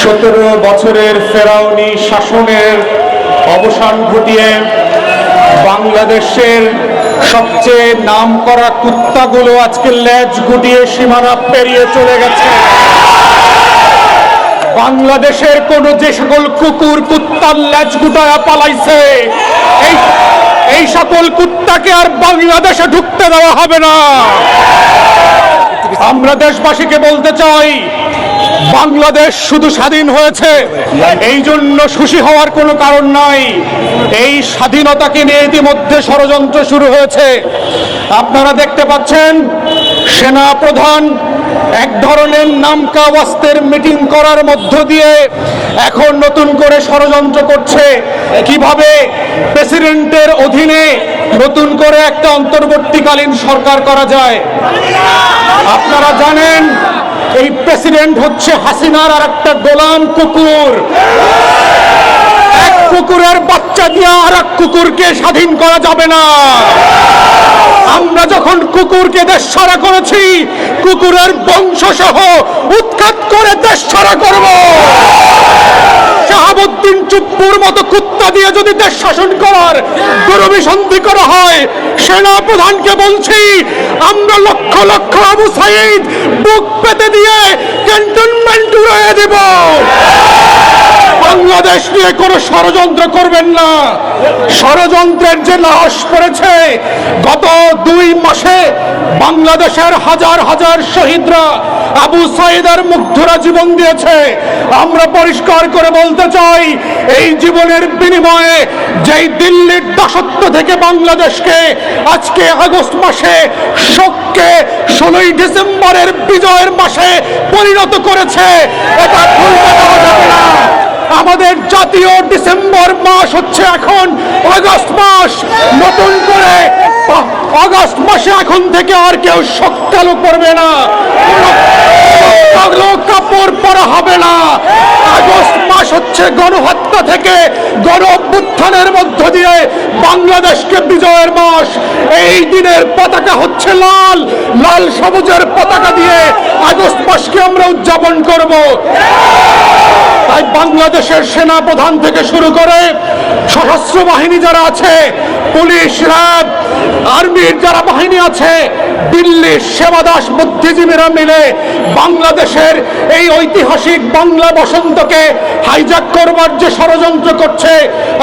সতেরো বছরের ফেরাউনি শাসনের অবসান ঘটিয়ে বাংলাদেশের সবচেয়ে নাম করা কুত্তাগুলো আজকে লেজ গুটিয়ে সীমানা পেরিয়ে চলে গেছে। বাংলাদেশের কোন যে সকল কুকুর কুত্তার লেজ গুটায়া পালাইছে এই সকল কুত্তাকে আর বাংলাদেশে ঢুকতে দেওয়া হবে না। আমরা দেশবাসীকে বলতে চাই, বাংলাদেশ শুধু স্বাধীন হয়েছে। এই জন্য সুশী হওয়ার কোনো কারণ নাই। এই স্বাধীনতাকে নিয়ে ইতিমধ্যে ষড়যন্ত্র শুরু হয়েছে। আপনারা দেখতে পাচ্ছেন সেনা প্রধান এক ধরনের নামকা ওয়াস্তের মিটিং করার মধ্য দিয়ে এখন নতুন করে ষড়যন্ত্র করছে। কীভাবে প্রেসিডেন্টের অধীনে নতুন করে একটা অন্তর্বর্তীকালীন সরকার করা যায়? আপনারা জানেন, এই প্রেসিডেন্ট হচ্ছে হাসিনার আর একটা গোলাম কুকুর। এক কুকুরের বাচ্চা দিয়ে আর এক কুকুরকে স্বাধীন করা যাবে না। কুকুরকে দেশ ছাড়া করেছি। কুকুরের বংশ সহ উৎখাত করে দেশ ছাড়া করব। শাহাবুদ্দিন চুপ্পুর মতো কুত্তা দিয়ে যদি দেশ শাসন করার দুরভিসন্ধি করা হয় সেনা প্রধানকে বলছি, আমরা লক্ষ লক্ষ আবু সাইদ বুক পেতে দিয়ে ক্যান্টনমেন্ট উড়িয়ে দেব। বাংলাদেশ নিয়ে কোনো ষড়যন্ত্র করবেন না। ষড়যন্ত্রের যে লাশ পড়েছে, গত দুই মাসে বাংলাদেশের হাজার হাজার শহীদরা আবু সাইদার মুগ্ধরা জীবন দিয়েছে। আমরা পরিষ্কার করে বলতে চাই, এই জীবনের বিনিময়ে যেই দিল্লির দাসত্ব থেকে বাংলাদেশকে আজকে আগস্ট মাসে শোককে ষোলোই ডিসেম্বরের বিজয়ের মাসে পরিণত করেছে, এটা যাবে না। আমাদের জাতীয় ডিসেম্বর মাস হচ্ছে এখন আগস্ট মাস। নতুন করে অগস্ট মাসে এখন থেকে আর কেউ সকালও করবে না। কাপড় পরা হবে না। আগস্ট মাস হচ্ছে গণহত্যা। থেকে গণ অভ্যুত্থানের মধ্য দিয়ে বাংলাদেশকে বিজয়ের মাস, এই দিনের পতাকা হচ্ছে লাল লাল সবুজের পতাকা দিয়ে আগস্ট মাসকে আমরা উদযাপন করব। তাই বাংলাদেশের সেনা প্রধান থেকে শুরু করে সশস্ত্র বাহিনী যারা আছে, পুলিশ, র্যাব, আর্মির যারা বাহিনী আছে দিল্লির সেবাদাস বুদ্ধিজীবীরা মিলে বাংলাদেশের এই ঐতিহাসিক বাংলা বসন্তকে হাইজ্যাক করবার যে ষড়যন্ত্র করছে,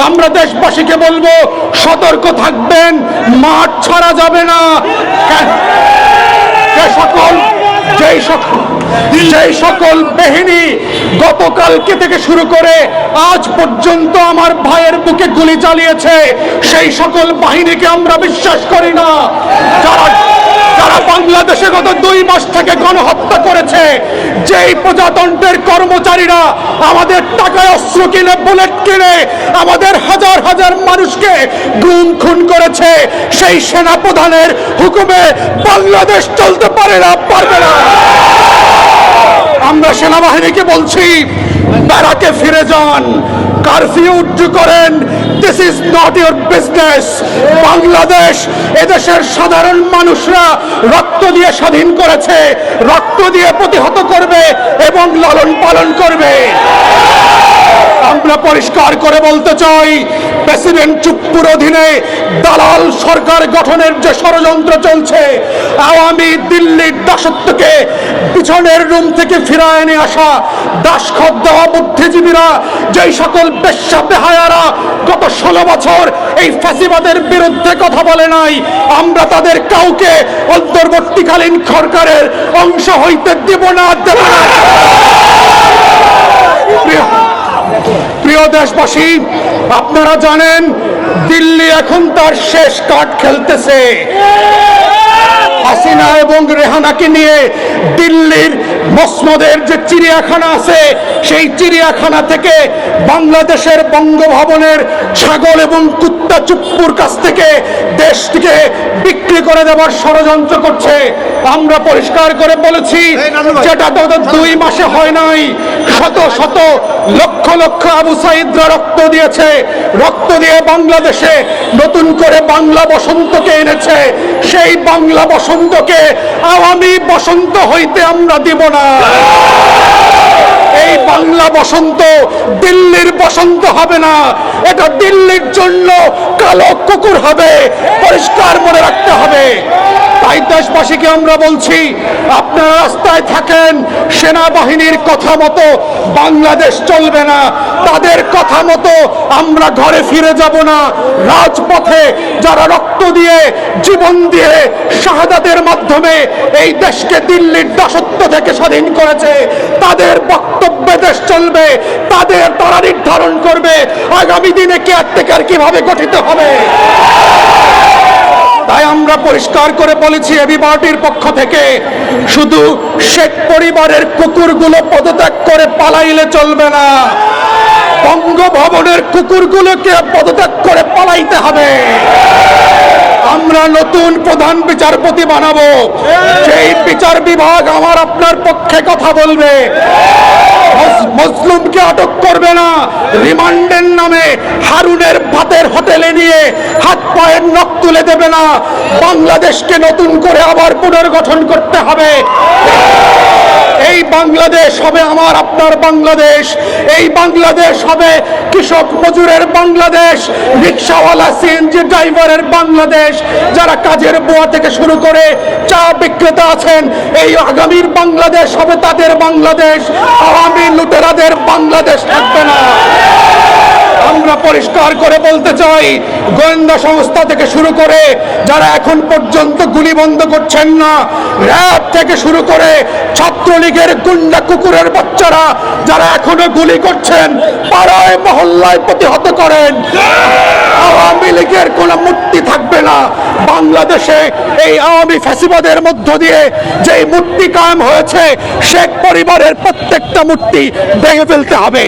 আমরা দেশবাসীকে বলব, সতর্ক থাকবেন, মাঠ ছাড়া যাবে না। সকল, যেই সকল যেই সকল বাহিনী গতকালকে থেকে শুরু করে আজ পর্যন্ত আমার ভাইয়ের বুকে গুলি চালিয়েছে, সেই সকল বাহিনীকে আমরা বিশ্বাস করি না। যারা যারা বাংলাদেশে গত দুই মাস থেকে গণহত্যা করেছে। যেই প্রজাতন্ত্রের কর্মচারীরা আমাদের টাকায় অস্ত্র কিনে, বুলেট কিনে, আমাদের হাজার হাজার মানুষকে গুম খুন করেছে, সেই সেনা প্রধানের হুকুমে বাংলাদেশ চলতে পারে না, পারবে না। আমরা সেনাবাহিনীকে বলছি ব্যারাকে ফিরে যান। কারফিউ উজ্জু করেন। This is not your business Bangladesh এদেশের সাধারণ মানুষরা রক্ত দিয়ে স্বাধীন করেছে। রক্ত দিয়ে প্রতিহত করবে এবং লালন পালন করবে। আমরা পরিষ্কার করে বলতে চাই, প্রেসিডেন্ট চুপ্পুর অধীনে দালাল সরকার গঠনের যে ষড়যন্ত্র চলছে, আওয়ামী দিল্লির দাসত্বকে পিছনের রুম থেকে ফিরায় এনে আসা দাসখত দেওয়া বুদ্ধিজীবীরা, যেই সকল পেশা বেহায়ারা গত ষোলো বছর এই ফ্যাসিবাদের বিরুদ্ধে কথা বলে নাই, আমরা তাদের কাউকে অন্তর্বর্তীকালীন সরকারের অংশ হইতে দেব না দেব না। প্রিয়- দেশবাসী, আপনারা জানেন দিল্লি এখন তার শেষ কার্ড খেলতেছে। হাসিনা এবং রেহানাকে নিয়ে দিল্লির মসনদের যে চিড়িয়াখানা আছে সেই চিড়িয়াখানা থেকে বাংলাদেশের বঙ্গভবনের ছাগল এবং কুত্তা চুপ্পুর কাছ থেকে দেশটিকে বিক্রি করে দেওয়ার ষড়যন্ত্র করছে। আমরা পরিষ্কার করে বলেছি যেটা তো দুই মাসে হয় নাই। শত শত লক্ষ লক্ষ আবু সাইদরা রক্ত দিয়েছে। রক্ত দিয়ে বাংলাদেশে নতুন করে বাংলা বসন্তকে এনেছে। সেই বাংলা বসন্তকে আওয়ামী বসন্ত হইতে আমরা দিব না। এই বাংলা বসন্ত দিল্লির বসন্ত হবে না। এটা দিল্লির জন্য কালো কুকুর হবে, পরিষ্কার মনে রাখতে হবে। তাই দেশবাসীকে আমরা বলছি, আপনারা রাস্তায় থাকেন, সেনাবাহিনীর কথা মতো বাংলাদেশ চলবে না। তাদের কথা মতো আমরা ঘরে ফিরে যাব না। রাজপথে যারা রক্ত দিয়ে, জীবন দিয়ে শাহাদাতের মাধ্যমে এই দেশকে দিল্লির দাসত্ব থেকে স্বাধীন করেছে, তাদের বক্তব্যে দেশ চলবে, তাদের তারা নির্ধারণ করবে। আগামী দিনে কেয়ারটেকার কীভাবে গঠিত হবে? তাই আমরা পরিষ্কার করে বলেছি এবি পার্টির পক্ষ থেকে, শুধু শেখ পরিবারের কুকুরগুলো পদত্যাগ করে পালাইলে চলবে না। বঙ্গভবনের কুকুরগুলোকে পদত্যাগ করে পালাইতে হবে। আমরা নতুন প্রধান বিচারপতি বানাবো। সেই বিচার বিভাগ আমার আপনার পক্ষে কথা বলবে। মস- মজলুমকে আটক করবে না। রিমান্ডের নামে হারুনের ভাতের হোটেলে নিয়ে হাত পায়ের নখ তুলে দেবে না। বাংলাদেশকে নতুন করে আবার পুনর্গঠন করতে হবে। এই বাংলাদেশ হবে আমার, আপনার বাংলাদেশ। এই বাংলাদেশ হবে কৃষক মজুরের বাংলাদেশ, রিক্সাওয়ালা, সিএনজি ড্রাইভারের বাংলাদেশ। যারা কাজের বোয়া থেকে শুরু করে চা বিক্রেতা আছেন, এই আগামীর বাংলাদেশ হবে তাদের বাংলাদেশ, আওয়ামী লুটেরাদের বাংলাদেশ থাকবে না। আমরা পরিষ্কার করে বলতে চাই, গোয়েন্দা সংস্থা থেকে শুরু করে যারা এখন পর্যন্ত গুলি বন্ধ করছেন না, র্যাব থেকে শুরু করে ছাত্রলীগের গুন্ডা কুকুরের বাচ্চারা যারা এখনও গুলি করছেন, পাড়ায়, মহল্লায় প্রতিহত করেন। আওয়ামী লীগের কোন মূর্তি থাকবে না। বাংলাদেশে এই আওয়ামী ফ্যাসিবাদের মধ্য দিয়ে যে মূর্তি কায়েম হয়েছে, শেখ পরিবারের প্রত্যেকটা মূর্তি ভেঙে ফেলতে হবে।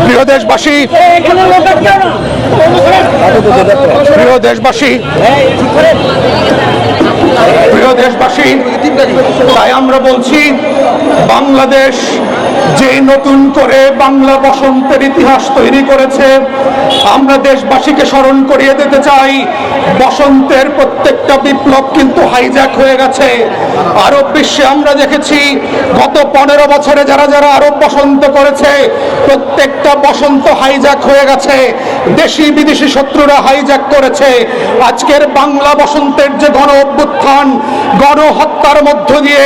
প্রিয় দেশবাসী প্রিয় দেশবাসী প্রিয় দেশবাসী, তাই আমরা বলছি, বাংলাদেশ যে নতুন করে বাংলা বসন্তের ইতিহাস তৈরি করেছে, আমরা দেশবাসীকে স্মরণ করিয়ে দিতে চাই, বসন্তের প্রত্যেকটা বিপ্লব কিন্তু হাইজ্যাক হয়ে গেছে। আরব বিশ্বে আমরা দেখেছি, গত পনেরো বছরে যারা যারা আরব বসন্ত করেছে, প্রত্যেকটা বসন্ত হাইজ্যাক হয়ে গেছে। দেশি বিদেশি শত্রুরা হাইজ্যাক করেছে। আজকের বাংলা বসন্তের যে গণ অভ্যুত্থান গণহত্যার মধ্য দিয়ে,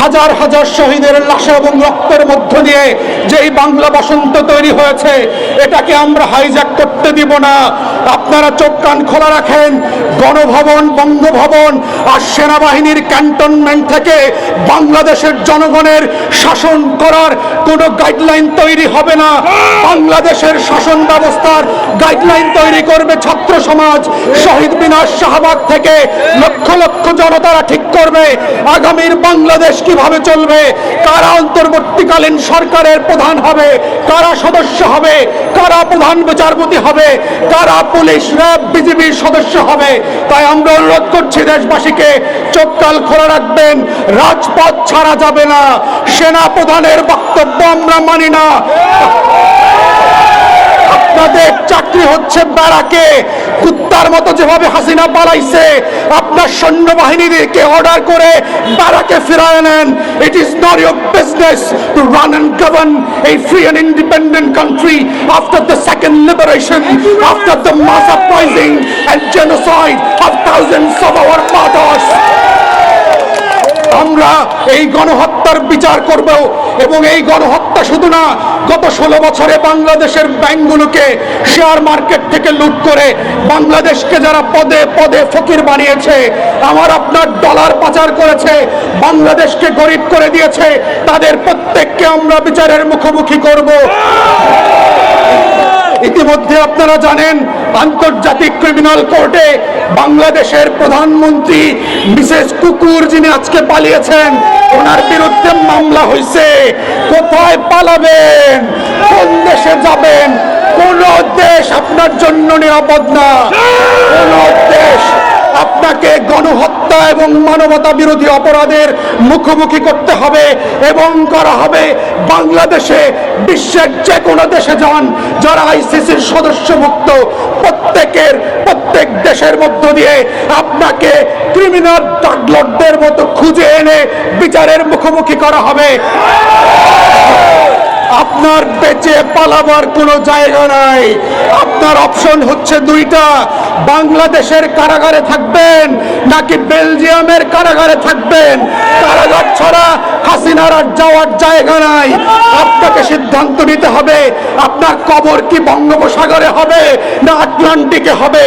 হাজার হাজার শহীদের লাশ এবং রক্তের মধ্য দিয়ে যেই বাংলা বসন্ত তৈরি হয়েছে, এটাকে আমরা হাইজ্যাক করতে দিব না। আপনারা চোখ কান খোলা রাখেন, গণভবন, বঙ্গভবন আর সেনাবাহিনীর ক্যান্টনমেন্ট থেকে বাংলাদেশের জনগণের শাসন করার কোনো গাইডলাইন তৈরি হবে না। বাংলাদেশের শাসন ব্যবস্থার গাইডলাইন তৈরি করবে ছাত্র সমাজ, শহীদ মিনার শাহবাগ থেকে লক্ষ লক্ষ জনতারা ঠিক করবে, আগামীর বাংলাদেশ কীভাবে চলবে, কারা অন্তর্বর্তীকালীন সরকারের প্রধান হবে, কারা সদস্য হবে, কারা প্রধান বিচারপতি হবে, কারা পুলিশ, র্যাব, বিজিবির সদস্য হবে। তাই আমরা অনুরোধ করছি দেশবাসীকে, চোখ কাল খোলা রাখবেন, রাজপথ ছাড়া যাবে না, সেনা প্রধানের বক্তব্য আমরা মানি না। আপনাদের চাকরি হচ্ছে ব্যারাকে কুত্তার মতো যেভাবে হাসিনা পালাইছে আপনার সৈন্যবাহিনীদেরকে অর্ডার করে ব্যারাকে ফিরায় নেন it is not your business to run and govern a free and independent country after the second liberation, after the mass uprising and genocide of thousands of our martyrs. আমরা এই গণহত্যার বিচার করব এবং এই গণহত্যা শুধু না, গত ষোলো বছরে বাংলাদেশের ব্যাংকগুলোকে শেয়ার মার্কেট থেকে লুট করে বাংলাদেশকে যারা পদে পদে ফকির বানিয়েছে, আমার আপনার ডলার পাচার করেছে, বাংলাদেশকে গরিব করে দিয়েছে, তাদের প্রত্যেককে আমরা বিচারের মুখোমুখি করব। ইতিমধ্যে আপনারা জানেন, আন্তর্জাতিক ক্রিমিনাল কোর্টে বাংলাদেশের প্রধানমন্ত্রী মিসেস কুকুর যিনি আজকে পালিয়েছেন, ওনার বিরুদ্ধে মামলা হয়েছে কোথায় পালাবেন? কোন দেশে যাবেন? কোন দেশ আপনার জন্য নিরাপদ না। কোন দেশ আপনাকে গণহত্যা এবং মানবতা বিরোধী অপরাধের মুখোমুখি করতে হবে এবং করা হবে বাংলাদেশে বিশ্বের যে কোনো দেশে যান যারা আইসিসির সদস্যভুক্ত প্রত্যেকের, প্রত্যেক দেশের মধ্য দিয়ে আপনাকে ক্রিমিনাল ড্রাগলরদের মতো খুঁজে এনে বিচারের মুখোমুখি করা হবে। আপনার বেঁচে পালাবার কোনো জায়গা নাই। আপনার অপশন হচ্ছে দুইটা। বাংলাদেশের কারাগারে থাকবেন নাকি বেলজিয়ামের কারাগারে থাকবেন? কারাগার ছাড়া হাসিনার আর যাওয়ার জায়গা নাই। আপনাকে সিদ্ধান্ত নিতে হবে, আপনার কবর কি বঙ্গোপসাগরে হবে না আটলান্টিকে হবে?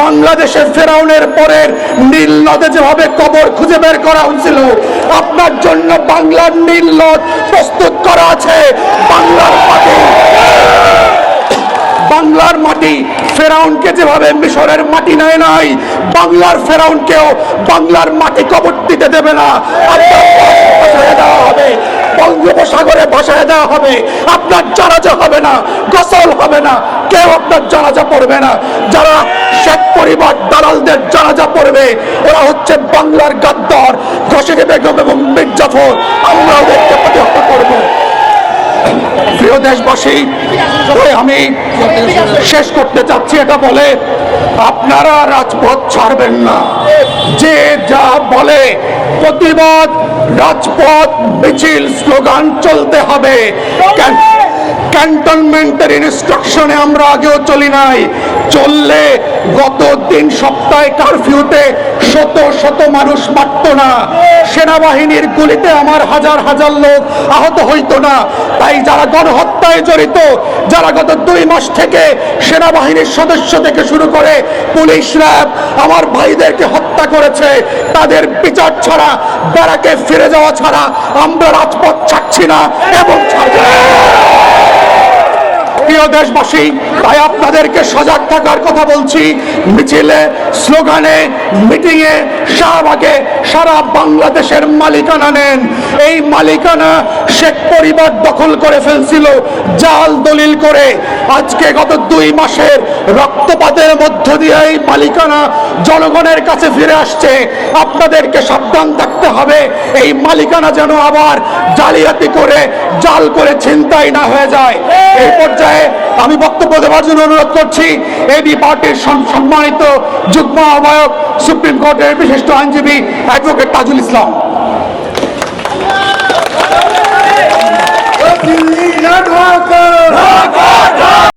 বাংলাদেশের ফেরাউনের পরের নীল নদে যেভাবে কবর খুঁজে বের করা হয়েছিল, আপনার জন্য বাংলার নীল নদ প্রস্তুত করা আছে। বাংলার মাটি বাংলার মাটি ফেরাউনকে যেভাবে মিশরের মাটি নেয় নাই, বাংলার ফেরাউনকেও বাংলার মাটি কবর দিতে দেবে না। দেওয়া হবে, বঙ্গোপসাগরে ভাসায় দেওয়া হবে, আপনার জানাজা হবে না, গোসল হবে না, কেউ আপনার জানাজা পড়বে না। যারা শেখ পরিবার দালালদের জানাজা পড়বে, ওরা হচ্ছে বাংলার গাদ্দার ঘসিকে বেগম এবং মির্জাফর আমরা দেশবাসী আমি শেষ করতে চাচ্ছি, এটা বলে আপনারা রাজপথ ছাড়বেন না। যে যা বলে, প্রতিবাদ, রাজপথ, মিছিল, স্লোগান চলতে হবে। ক্যান্টনমেন্টের ইনস্ট্রাকশনে আমরা আগেও চলি নাই। চললে গত তিন সপ্তাহে কারফিউতে শত শত মানুষ মারত না। সেনাবাহিনীর গুলিতে আমার হাজার হাজার লোক আহত হইত না। তাই যারা গণহত্যায় জড়িত, যারা গত দুই মাস থেকে সেনাবাহিনীর সদস্য থেকে শুরু করে পুলিশ র্যাব আমার ভাইদেরকে হত্যা করেছে, তাদের বিচার ছাড়া, ব্যারাকে ফিরে যাওয়া ছাড়া আমরা রাজপথ ছাড়ছি না এবং ছাড়ছি না। প্রিয় দেশবাসী, তাই আপনাদেরকে সজাগ থাকার কথা বলছি। মিছিলে, স্লোগানে, মিটিংয়ে শাহবাগে সারা বাংলাদেশের মালিকানা নেন। এই মালিকানা শেখ পরিবার দখল করে ফেলছিল, জাল দলিল করে। আজকে গত দুই মাসের রক্তপাতের মধ্য দিয়ে এই মালিকানা জনগণের কাছে ফিরে আসছে। আপনাদেরকে সাবধান থাকতে হবে। এই মালিকানা যেন আবার জালিয়াতি করে, জাল করে ছিনতাই না হয়ে যায়। এই পর্যায়ে আমি বক্তব্য দেওয়ার জন্য অনুরোধ করছি এবি পার্টির সম্মানিত যুগ্ম আহ্বায়ক, সুপ্রিম কোর্টের বিশিষ্ট আইনজীবী অ্যাডভোকেট তাজুল ইসলাম। দিল্লি না ঢাকা